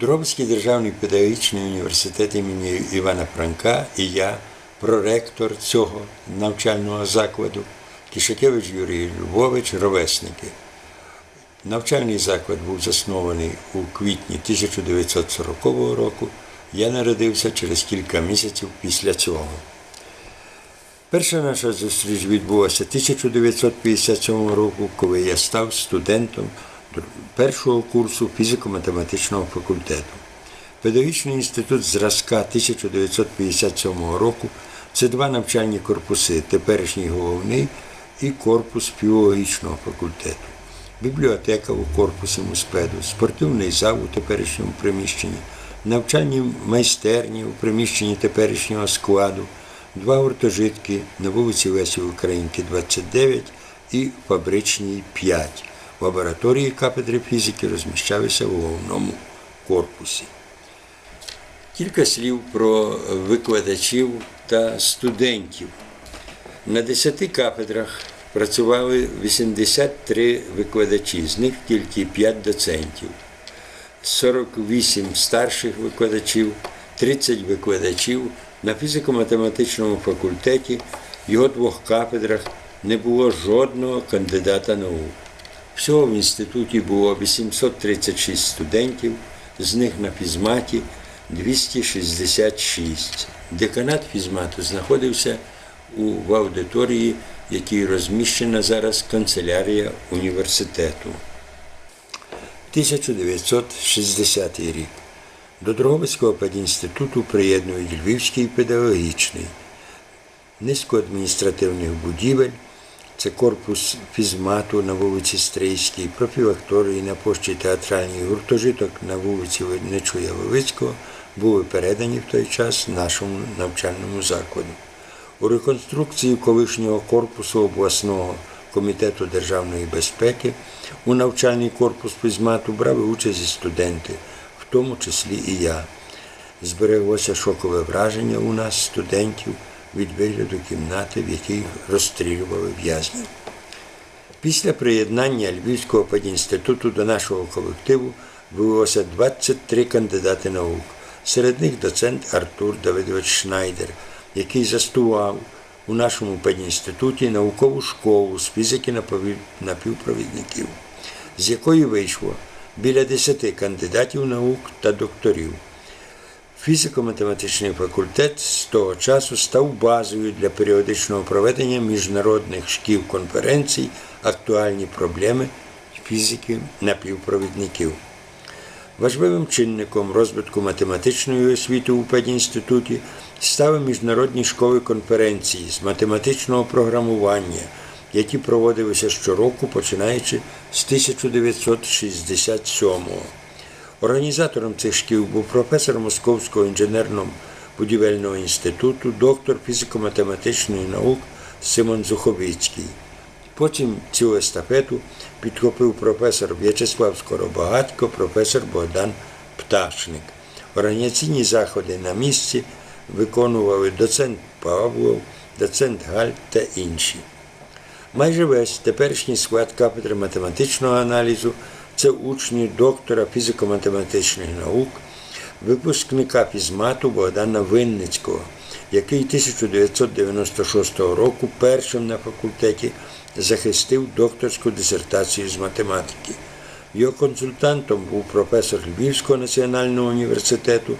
Дробський державний педагогічний університет імені Івана Франка і я, проректор цього навчального закладу, Кішакевич Юрій Львович, ровесники. Навчальний заклад був заснований у квітні 1940 року. Я народився через кілька місяців після цього. Перша наша зустріч відбулася 1957 року, коли я став студентом першого курсу фізико-математичного факультету. Педагогічний інститут зразка 1957 року це два навчальні корпуси теперішній головний і корпус філологічного факультету, бібліотека у корпусі муспеду, спортивний зал у теперішньому приміщенні, навчальні майстерні у приміщенні теперішнього складу, два гуртожитки на вулиці Лесі Українки, 29 і фабричній 5. Лабораторії кафедри фізики розміщалися у головному корпусі. Кілька слів про викладачів та студентів. На 10 кафедрах працювали 83 викладачі, з них тільки 5 доцентів, 48 старших викладачів, 30 викладачів. На фізико-математичному факультеті його двох кафедрах не було жодного кандидата наук. Всього в інституті було 836 студентів, з них на фізматі 266. Деканат фізмату знаходився у в аудиторії, в якій розміщена зараз канцелярія університету. 1960 рік. До Дрогобицького педінституту приєднують Львівський педагогічний, низку адміністративних будівель. Це корпус фізмату на вулиці Стрийській, профілакторії на площі театральній, гуртожиток на вулиці Нечуя Велицького були передані в той час нашому навчальному закладу. У реконструкції колишнього корпусу обласного комітету державної безпеки у навчальний корпус фізмату брали участь і студенти, в тому числі і я. Збереглося шокове враження у нас, студентів від вигляду кімнати, в якій розстрілювали в'язнів. Після приєднання Львівського педінституту до нашого колективу виявилося 23 кандидати наук. Серед них доцент Артур Давидович Шнайдер, який застував у нашому педінституті наукову школу з фізики напівпровідників, з якої вийшло біля 10 кандидатів наук та докторів. Фізико-математичний факультет з того часу став базою для періодичного проведення міжнародних шкіл конференцій, актуальні проблеми фізики напівпровідників. Важливим чинником розвитку математичної освіти у педінституті стали міжнародні школи конференції з математичного програмування, які проводилися щороку, починаючи з 1967 року. Організатором цих шкіл був професор Московського інженерно-будівельного інституту, доктор фізико-математичної наук Симон Зуховицький. Потім цю естафету підхопив професор В'ячеслав Скоробагатько, професор Богдан Пташник. Організаційні заходи на місці виконували доцент Павлов, доцент Галь та інші. Майже весь теперішній склад кафедри математичного аналізу це учні доктора фізико-математичних наук, випускника фізмату Богдана Винницького, який 1996 року першим на факультеті захистив докторську дисертацію з математики. Його консультантом був професор Львівського національного університету,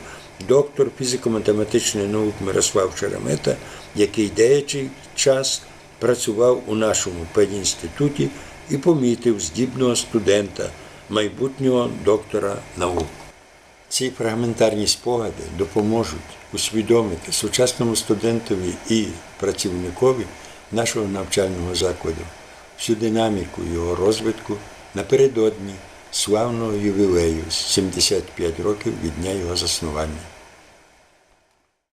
доктор фізико-математичних наук Мирослав Шеремета, який деякий час працював у нашому педінституті і помітив здібного студента майбутнього доктора наук. Ці фрагментарні спогади допоможуть усвідомити сучасному студентові і працівникові нашого навчального закладу всю динаміку його розвитку напередодні славного ювілею з 75 років від дня його заснування.